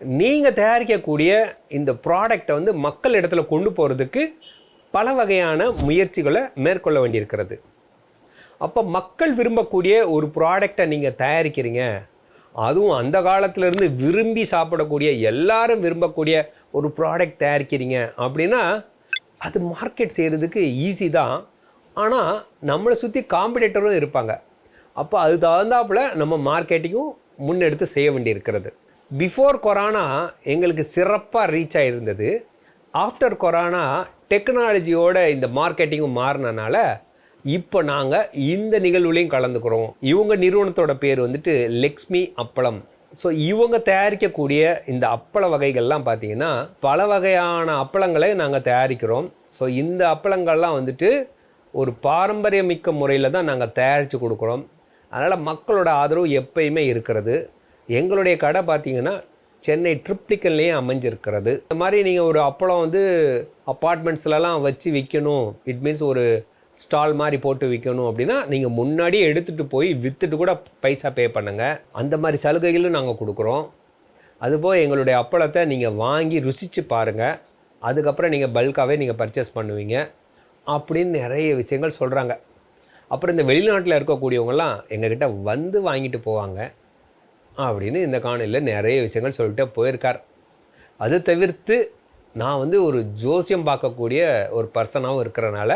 நீங்கள் தயாரிக்கக்கூடிய இந்த ப்ராடக்டை வந்து மக்கள் இடத்துல கொண்டு போகிறதுக்கு பல வகையான முயற்சிகளை மேற்கொள்ள வேண்டியிருக்கிறது. அப்போ மக்கள் விரும்பக்கூடிய ஒரு ப்ராடக்டை நீங்கள் தயாரிக்கிறீங்க. அதுவும் அந்த காலத்திலேருந்து விரும்பி சாப்பிடக்கூடிய எல்லாரும் விரும்பக்கூடிய ஒரு ப்ராடக்ட் தயாரிக்கிறீங்க அப்படின்னா அது மார்க்கெட் செய்கிறதுக்கு ஈஸி தான். ஆனால் நம்மளை சுற்றி காம்படிட்டரும் இருப்பாங்க. அப்போ அது தகுந்தாப்புல நம்ம மார்க்கெட்டிங்கும் முன்னெடுத்து செய்ய வேண்டியிருக்கிறது. பிஃபோர் கொரோனா எங்களுக்கு சிறப்பாக ரீச் ஆகிருந்தது ஆஃப்டர் கொரோனா டெக்னாலஜியோட இந்த மார்க்கெட்டிங்கும் மாறினனால இப்போ நாங்கள் இந்த நிகழ்வுலையும் கலந்துக்கிறோம். இவங்க நிறுவனத்தோட பேர் வந்துட்டு லக்ஷ்மி அப்பளம். ஸோ இவங்க தயாரிக்கக்கூடிய இந்த அப்பள வகைகள்லாம் பார்த்திங்கன்னா பல வகையான அப்பளங்களை நாங்கள் தயாரிக்கிறோம். ஸோ இந்த அப்பளங்கள்லாம் வந்துட்டு ஒரு பாரம்பரியமிக்க முறையில் தான் நாங்கள் தயாரித்து கொடுக்குறோம். அதனால் மக்களோட ஆதரவு எப்பயுமே இருக்கிறது. எங்களுடைய கடை பார்த்தீங்கன்னா சென்னை ட்ரிப்ளிக்கன்லேயே அமைஞ்சிருக்கிறது. இந்த மாதிரி நீங்கள் ஒரு அப்பளம் வந்து அப்பார்ட்மெண்ட்ஸ்லலாம் வச்சு விற்கணும் இட் மீன்ஸ் ஒரு ஸ்டால் மாதிரி போட்டு விற்கணும் அப்படின்னா நீங்கள் முன்னாடியே எடுத்துகிட்டு போய் விற்றுட்டு கூட பைசா பே பண்ணுங்கள் அந்த மாதிரி சலுகைகளும் நாங்கள் கொடுக்குறோம். அதுபோல் எங்களுடைய அப்பளத்தை நீங்கள் வாங்கி ருசித்து பாருங்கள் அதுக்கப்புறம் நீங்கள் பல்காகவே நீங்கள் பர்ச்சேஸ் பண்ணுவீங்க. அப்படின்னு நிறைய விஷயங்கள் சொல்கிறாங்க அப்புறம் இந்த வெளிநாட்டில் இருக்கக்கூடியவங்கலாம் எங்ககிட்ட வந்து வாங்கிட்டு போவாங்க. அப்படின்னு இந்த காணொலியில் நிறைய விஷயங்கள் சொல்லிட்டு போயிருக்கார். அது தவிர்த்து நான் வந்து ஒரு ஜோசியம் பார்க்கக்கூடிய ஒரு பர்சனாகவும் இருக்கிறனால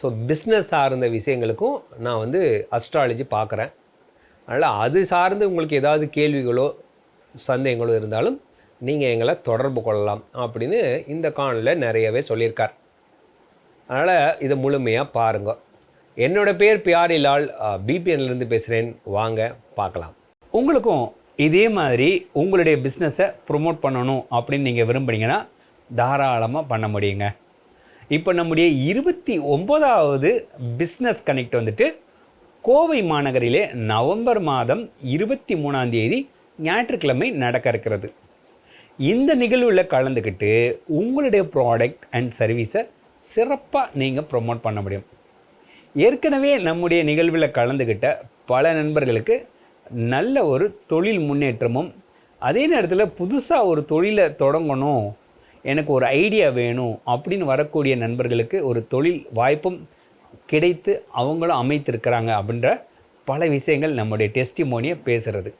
ஸோ பிஸ்னஸ் சார்ந்த விஷயங்களுக்கும் நான் வந்து அஸ்ட்ராலஜி பார்க்குறேன். அதனால் அது சார்ந்து உங்களுக்கு ஏதாவது கேள்விகளோ சந்தேகங்களோ இருந்தாலும் நீங்கள் எங்களை தொடர்பு கொள்ளலாம் அப்படின்னு இந்த காணொலியில் நிறையவே சொல்லியிருக்கார். அதனால் இதை முழுமையாக பாருங்க. என்னோடய பேர் பியாரிலால். பிபிஎன்லேருந்து பேசுகிறேன் வாங்க பார்க்கலாம். உங்களுக்கும் இதே மாதிரி உங்களுடைய பிஸ்னஸை ப்ரொமோட் பண்ணணும் அப்படின்னு நீங்கள் விரும்புனீங்கன்னா தாராளமாக பண்ண முடியுங்க. இப்போ நம்முடைய இருபத்தி ஒம்போதாவது பிஸ்னஸ் கனெக்ட் வந்துட்டு கோவை மாநகரிலே நவம்பர் மாதம் இருபத்தி மூணாம் தேதி ஞாயிற்றுக்கிழமை நடக்க இருக்கிறது. இந்த நிகழ்வில் கலந்துக்கிட்டு உங்களுடைய ப்ராடக்ட் அண்ட் சர்வீஸை சிறப்பாக நீங்கள் ப்ரொமோட் பண்ண முடியும். ஏற்கனவே நம்முடைய நிகழ்வில் கலந்துக்கிட்ட பல நண்பர்களுக்கு நல்ல ஒரு தொழில் முன்னேற்றமும் அதே நேரத்தில் புதுசாக ஒரு தொழிலை தொடங்கணும் எனக்கு ஒரு ஐடியா வேணும் அப்படின்னு வரக்கூடிய நண்பர்களுக்கு ஒரு தொழில் வாய்ப்பும் கிடைத்து அவங்களும் அமைத்திருக்கிறாங்க அப்படின்ற பல விஷயங்கள் நம்முடைய டெஸ்டிமோனியை பேசுகிறது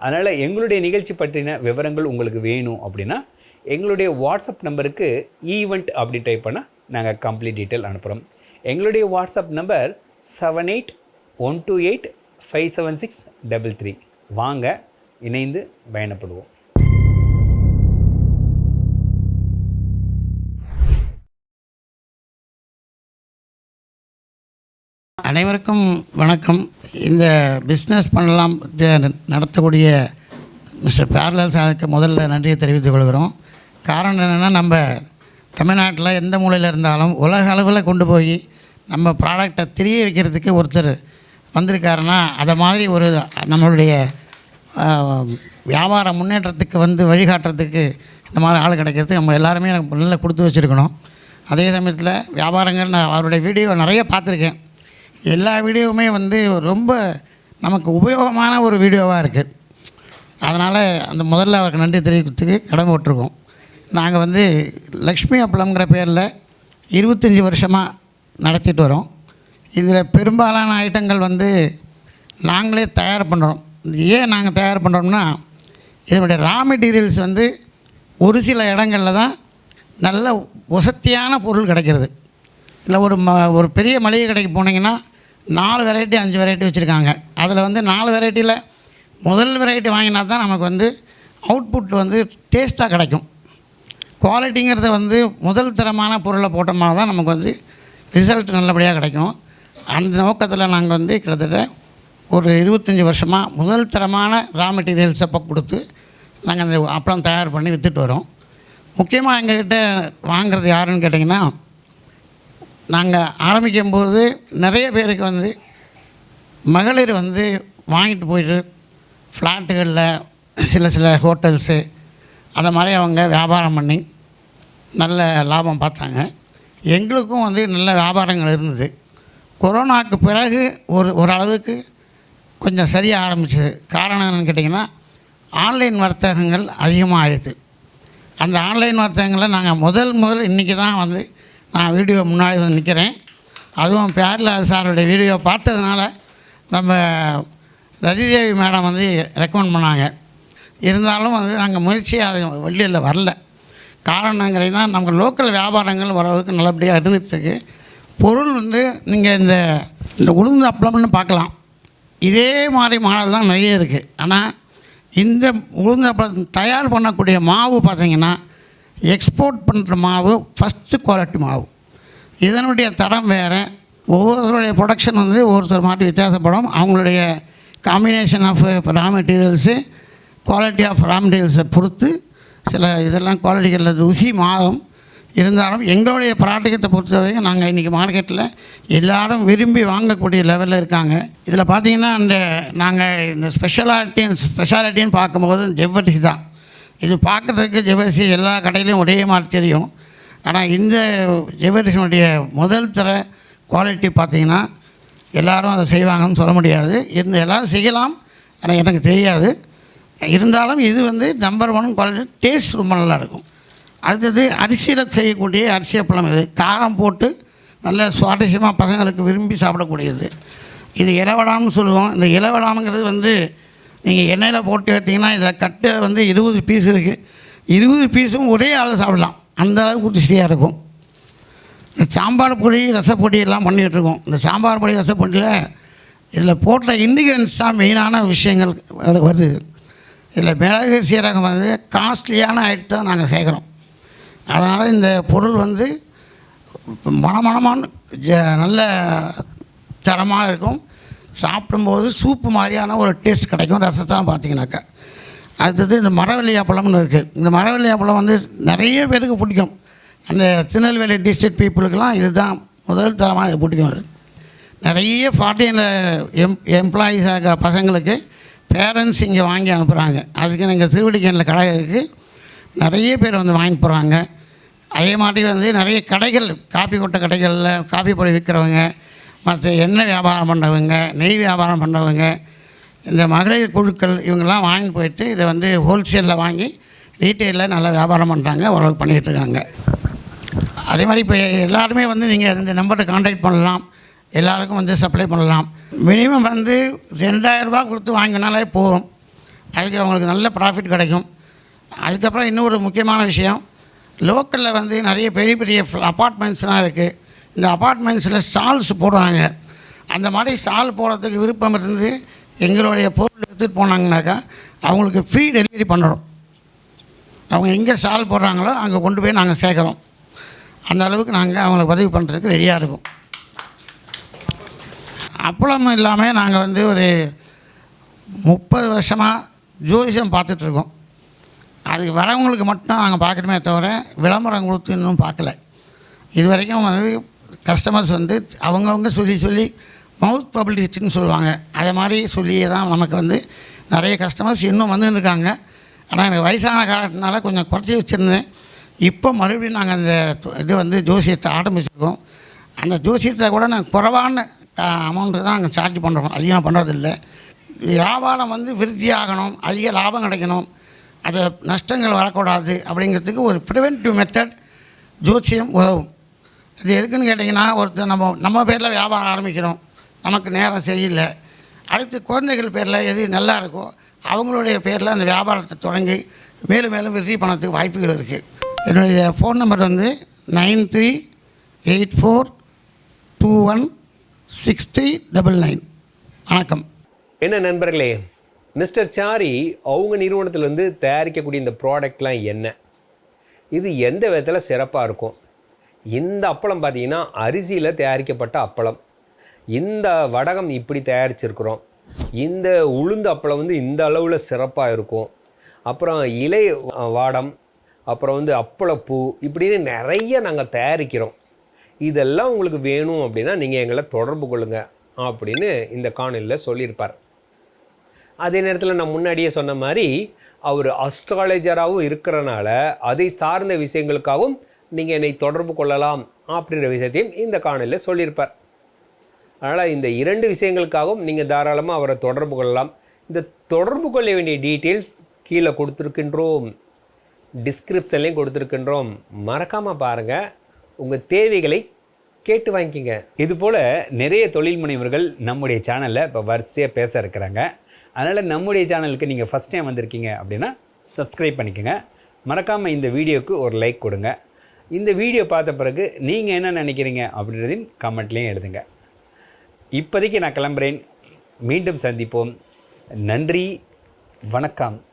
அதனால் எங்களுடைய நிகழ்ச்சி பற்றின விவரங்கள் உங்களுக்கு வேணும் அப்படின்னா எங்களுடைய வாட்ஸ்அப் நம்பருக்கு ஈவெண்ட் அப்படி டைப் பண்ணால் நாங்கள் கம்ப்ளீட் டீட்டெயில் அனுப்புகிறோம் எங்களுடைய WhatsApp number seven eight one two eight five seven six double three வாங்க இணைந்து பயணப்படுவோம். அனைவருக்கும் வணக்கம். இந்த பிஸ்னஸ் பண்ணலாம் நடத்தக்கூடிய மிஸ்டர் பேரலல் சாருக்கு முதல்ல நன்றியை தெரிவித்துக் கொள்கிறோம். காரணம் என்னென்னா நம்ம தமிழ்நாட்டில் எந்த மூலையில் இருந்தாலும் உலக அளவில் கொண்டு போய் நம்ம ப்ராடக்டை தெரிய வைக்கிறதுக்கு ஒருத்தர் வந்திருக்காருன்னா அதை மாதிரி ஒரு நம்மளுடைய வியாபார முன்னேற்றத்துக்கு வந்து வழிகாட்டுறதுக்கு இந்த மாதிரி ஆள் கிடைக்கிறது நம்ம எல்லாருமே எனக்கு நல்லா கொடுத்து வச்சுருக்கணும். அதே சமயத்தில் வியாபாரங்கள் நான் அவருடைய வீடியோ நிறைய பார்த்துருக்கேன். எல்லா வீடியோவுமே வந்து ரொம்ப நமக்கு உபயோகமான ஒரு வீடியோவாக இருக்குது அதனால் அந்த முதல்ல அவருக்கு நன்றி தெரிவிக்கிறதுக்கு கடமை விட்டுருக்கோம் நாங்கள் வந்து லக்ஷ்மி அப்பளம்ங்கிற பேரில் இருபத்தஞ்சி வருஷமாக நடத்திட்டு வரோம். இதில் பெரும்பாலான ஐட்டங்கள் வந்து நாங்களே தயார் பண்ணுறோம். ஏன் நாங்கள் தயார் பண்ணுறோம்னா இதனுடைய ரா மெட்டீரியல்ஸ் வந்து ஒரு சில இடங்களில் தான் நல்ல வசத்தியான பொருள் கிடைக்கிறது. இல்லை ஒரு ம ஒரு பெரிய மளிகை கடைக்கு போனீங்கன்னா நாலு வெரைட்டி அஞ்சு வெரைட்டி வச்சுருக்காங்க. அதில் வந்து நாலு வெரைட்டியில் முதல் வெரைட்டி வாங்கினா தான் நமக்கு வந்து அவுட்புட் வந்து டேஸ்ட்டாக கிடைக்கும். குவாலிட்டிங்கிறத வந்து முதல் தரமான பொருளை போட்டோம்னா தான் நமக்கு வந்து ரிசல்ட் நல்லபடியாக கிடைக்கும். அந்த நோக்கத்தில் நாங்கள் வந்து கிட்டத்தட்ட ஒரு இருபத்தஞ்சி வருஷமாக முதல் தரமான ரா மெட்டீரியல்ஸை இப்போ கொடுத்து நாங்கள் அந்த அப்பளம் தயார் பண்ணி விற்றுட்டு வரோம். முக்கியமாக எங்ககிட்ட வாங்குறது யாருன்னு கேட்டிங்கன்னா நாங்கள் ஆரம்பிக்கும்போது நிறைய பேருக்கு வந்து மகளிர் வந்து வாங்கிட்டு போயிட்டு ஃப்ளாட்டுகளில் சில சில ஹோட்டல்ஸு அந்த மாதிரி அவங்க வியாபாரம் பண்ணி நல்ல லாபம் பார்த்தாங்க. எங்களுக்கும் வந்து நல்ல வியாபாரங்கள் இருந்தது. கொரோனாவுக்கு பிறகு ஒரு ஓரளவுக்கு கொஞ்சம் சரியாக ஆரம்பிச்சது. காரணம் என்னென்னு கேட்டிங்கன்னா ஆன்லைன் வர்த்தகங்கள் அதிகமாக ஆயிடுது அந்த ஆன்லைன் வர்த்தகங்களில் நாங்கள் முதல் முதல் இன்றைக்கி தான் வந்து நான் வீடியோ முன்னாடி வந்து நிற்கிறேன் அதுவும் பேரலால் சாருடைய வீடியோ பார்த்ததுனால நம்ம ரதிதேவி மேடம் வந்து ரெக்கமெண்ட் பண்ணாங்க. இருந்தாலும் வந்து நாங்கள் முயற்சி அது வெளியில் வரல. காரணங்கிறீங்கன்னா நம்ம லோக்கல் வியாபாரங்கள் ஓரளவுக்கு நல்லபடியாக இருந்துட்டுருக்கு பொருள் வந்து நீங்கள் இந்த இந்த உளுந்து அப்பளம்னு பார்க்கலாம். இதே மாதிரி மாடல் தான் நிறைய இருக்குது ஆனால் இந்த உளுந்து அப்பளம் தயார் பண்ணக்கூடிய மாவு பார்த்தீங்கன்னா எக்ஸ்போர்ட் பண்ணுற மாவு ஃபஸ்ட்டு குவாலிட்டி மாவு. இதனுடைய தரம் வேறு. ஒவ்வொருத்தருடைய ப்ரொடக்ஷன் வந்து ஒவ்வொருத்தர் மாட்டி வித்தியாசப்படும். அவங்களுடைய combination of raw materials quality of raw மெட்டீரியல்ஸை பொறுத்து சில இதெல்லாம் குவாலிட்டிகளில் ருசி மாறும். இருந்தாலும் எங்களுடைய ப்ராடக்ட்டை பொறுத்த வரைக்கும் நாங்கள் இன்றைக்கி மார்க்கெட்டில் எல்லாரும் விரும்பி வாங்கக்கூடிய லெவலில் இருக்காங்க. இதில் பார்த்தீங்கன்னா அந்த நாங்கள் இந்த ஸ்பெஷாலிட்டி ஸ்பெஷாலிட்டின்னு பார்க்கும்போது ஜவ்வரிசி தான். இது பார்க்குறதுக்கு ஜவ்வரிசி எல்லா கடையிலையும் ஒரே மாதிரி தெரியும். ஆனால் இந்த ஜவ்வரிசியினுடைய முதல் தர குவாலிட்டி பார்த்திங்கன்னா எல்லாரும் அதை செய்வாங்கன்னு சொல்ல முடியாது. இருந்து எல்லாரும் செய்யலாம். ஆனால் எனக்கு தெரியாது. இருந்தாலும் இது வந்து நம்பர் ஒன் குவாலிட்டி டேஸ்ட் ரொம்ப நல்லாயிருக்கும் அடுத்தது அரிசியில் செய்யக்கூடிய அரிசிய பழம் இது. காகம் போட்டு நல்ல சுவாரஸ்யமாக பசங்களுக்கு விரும்பி சாப்பிடக்கூடியது. இது இலவடாம்னு சொல்லுவோம். இந்த இலவடாம்ங்கிறது வந்து நீங்கள் எண்ணெயில் போட்டு எடுத்திங்கன்னா இதில் கட்டு வந்து இருபது பீஸ் இருக்குது இருபது பீஸும் ஒரே ஆள் சாப்பிடலாம். அந்த அளவுக்கு ருசியாக இருக்கும். இந்த சாம்பார் பொடி ரசப்பொடி எல்லாம் பண்ணிகிட்ருக்கோம் இந்த சாம்பார் பொடி ரசப்பொடியில் இதில் போட்ட இன்டிகிரன்ஸ் தான் மெயினான விஷயங்கள் வருது. இதில் மிளகு சீரகம் வந்து காஸ்ட்லியான ஐட்டம் தான் நாங்கள் சேர்க்குறோம். அதனால் இந்த பொருள் வந்து மனமனமான ஜ- நல்ல தரமாக இருக்கும். சாப்பிடும்போது சூப்பு மாதிரியான ஒரு டேஸ்ட் கிடைக்கும் ரசத்தான் பார்த்தீங்கன்னாக்கா. அடுத்தது இந்த மரவள்ளி அப்பளம்னு இருக்குது இந்த மரவள்ளி அப்பளம் வந்து நிறைய பேருக்கு பிடிக்கும். அந்த திருநெல்வேலி டிஸ்ட்ரிக்ட் பீப்புளுக்கெல்லாம் இதுதான் முதல் தரமாக இது பிடிக்கும். அது நிறைய ஃபார்ட்டின் எம் எம்ப்ளாயீஸ் ஆகிற பசங்களுக்கு பேரண்ட்ஸ் இங்கே வாங்கி அனுப்புகிறாங்க அதுக்கு எங்கள் திருவடிக்கனில் கடை இருக்குது நிறைய பேர் வந்து வாங்கிட்டு போகிறாங்க அதே மாதிரி வந்து நிறைய கடைகள் காப்பி கொட்டை கடைகளில் காப்பி பொடி விற்கிறவங்க மற்ற எண்ணெய் வியாபாரம் பண்ணுறவங்க நெய் வியாபாரம் பண்ணுறவங்க இந்த மகளிர் குழுக்கள் இவங்கெல்லாம் வாங்கி போயிட்டு இதை வந்து ஹோல்சேலில் வாங்கி ரீட்டெயிலில் நல்லா வியாபாரம் பண்ணுறாங்க ஓரளவுக்கு பண்ணிகிட்டு இருக்காங்க. அதே மாதிரி இப்போ எல்லாருமே வந்து நீங்கள் இந்த நம்பரை காண்டாக்ட் பண்ணலாம். எல்லாருக்கும் வந்து சப்ளை பண்ணலாம். மினிமம் வந்து ரெண்டாயிரரூபா கொடுத்து வாங்கினாலே போதும். அதுக்கு அவங்களுக்கு நல்ல ப்ராஃபிட் கிடைக்கும். அதுக்கப்புறம் இன்னொரு முக்கியமான விஷயம் லோக்கலில் வந்து நிறைய பெரிய பெரிய அப்பார்ட்மெண்ட்ஸ்லாம் இருக்குது இந்த அப்பார்ட்மெண்ட்ஸில் ஸ்டால்ஸ் போடுறாங்க. அந்த மாதிரி ஸ்டால் போடுறதுக்கு விருப்பம் இருந்து எங்களுடைய பொருள் எடுத்துகிட்டு போனாங்கனாக்கா அவங்களுக்கு ஃப்ரீ டெலிவரி பண்ணுறோம். அவங்க எங்கே ஸ்டால் போடுறாங்களோ அங்கே கொண்டு போய் நாங்கள் சேர்க்குறோம். அந்த அளவுக்கு நாங்கள் அவங்களுக்கு உதவி பண்ணுறதுக்கு ரெடியாக இருக்கும். அப்பளம் இல்லாமல் நாங்கள் வந்து ஒரு முப்பது வருஷமாக ஜோதிஷம் பார்த்துட்ருக்கோம் அதுக்கு வரவங்களுக்கு மட்டும் நாங்கள் பார்க்கணுமே தவிர விளம்பரம் கொடுத்து இன்னும் பார்க்கல. இது வரைக்கும் வந்து கஸ்டமர்ஸ் வந்து அவங்கவுங்க சொல்லி சொல்லி மவுத் பப்ளிசிட்டின்னு சொல்லுவாங்க. அதே மாதிரி சொல்லியே தான் நமக்கு வந்து நிறைய கஸ்டமர்ஸ் இன்னும் வந்துருக்காங்க ஆனால் எனக்கு வயசான காரணத்தினால கொஞ்சம் குறைச்சி வச்சுருந்தேன். இப்போ மறுபடியும் நாங்கள் அந்த இது வந்து ஜோசியத்தை ஆரம்பிச்சிருக்கோம். அந்த ஜோசியத்தை கூட நாங்கள் குறைவான அமௌண்ட்டு தான் நாங்கள் சார்ஜ் பண்ணுறோம் அதிகமாக பண்ணுறதில்ல வியாபாரம் வந்து விருத்தியாகணும். அதிக லாபம் கிடைக்கணும். அது நஷ்டங்கள் வரக்கூடாது அப்படிங்கிறதுக்கு ஒரு ப்ரிவென்டிவ் மெத்தட் ஜோசியம் உதவும். இது எதுக்குன்னு கேட்டிங்கன்னா ஒருத்தர் நம்ம நம்ம பேரில் வியாபாரம் ஆரம்பிக்கிறோம். நமக்கு நேரம் சரியில்லை. அடுத்து குழந்தைகள் பேரில் எது நல்லா இருக்கோ அவங்களுடைய பேரில் அந்த வியாபாரத்தை தொடங்கி மேலும் மேலும் விருத்தி பண்ணுறதுக்கு வாய்ப்புகள் இருக்குது என்னுடைய ஃபோன் நம்பர் வந்து nine three eight four two one six three double nine. வணக்கம். என்ன நண்பர்களே மிஸ்டர் சாரி அவங்க நிறுவனத்தில் வந்து தயாரிக்கக்கூடிய இந்த ப்ராடக்ட்லாம் என்ன? இது எந்த விதத்தில் சிறப்பாக இருக்கும்? இந்த அப்பளம் பார்த்தீங்கன்னா அரிசியில் தயாரிக்கப்பட்ட அப்பளம். இந்த வடகம் இப்படி தயாரிச்சிருக்கிறோம். இந்த உளுந்து அப்பளம் வந்து இந்த அளவில் சிறப்பாக இருக்கும். அப்புறம் இலை வாடம் அப்புறம் வந்து அப்பளப்பூ இப்படின்னு நிறைய நாங்கள் தயாரிக்கிறோம். இதெல்லாம் உங்களுக்கு வேணும் அப்படின்னா நீங்கள் எங்களை தொடர்பு கொள்ளுங்கள் அப்படின்னு இந்த காணொலியில் சொல்லியிருப்பார். அதே நேரத்தில் நான் முன்னாடியே சொன்ன மாதிரி அவர் அஸ்ட்ராலஜராகவும் இருக்கிறனால அதை சார்ந்த விஷயங்களுக்காகவும் நீங்கள் என்னை தொடர்பு கொள்ளலாம் அப்படின்ற விஷயத்தையும் இந்த காணொலியில் சொல்லியிருப்பார். அதனால் இந்த இரண்டு விஷயங்களுக்காகவும் நீங்கள் தாராளமாக அவரை தொடர்பு கொள்ளலாம். இந்த தொடர்பு கொள்ள வேண்டிய டீட்டெயில்ஸ் கீழே கொடுத்துருக்கின்றோம். டிஸ்கிரிப்ஷன்லேயும் கொடுத்துருக்கின்றோம். மறக்காமல் பாருங்கள் உங்கள் தேவைகளை கேட்டு வாங்கிக்கிங்க. இது போல் நிறைய தொழில் முனைவர்கள் நம்முடைய சேனலில் இப்போ வரிசையாக பேச இருக்கிறாங்க. அதனால் நம்முடைய சேனலுக்கு நீங்கள் ஃபஸ்ட் டைம் வந்திருக்கீங்க அப்படின்னா சப்ஸ்கிரைப் பண்ணிக்கோங்க. மறக்காமல் இந்த வீடியோவுக்கு ஒரு லைக் கொடுங்க. இந்த வீடியோ பார்த்த பிறகு நீங்கள் என்ன நினைக்கிறீங்க அப்படின்றதையும் கமெண்ட்லேயும் எழுதுங்க. இப்போதைக்கு நான் கிளம்புறேன். மீண்டும் சந்திப்போம். நன்றி. வணக்கம்.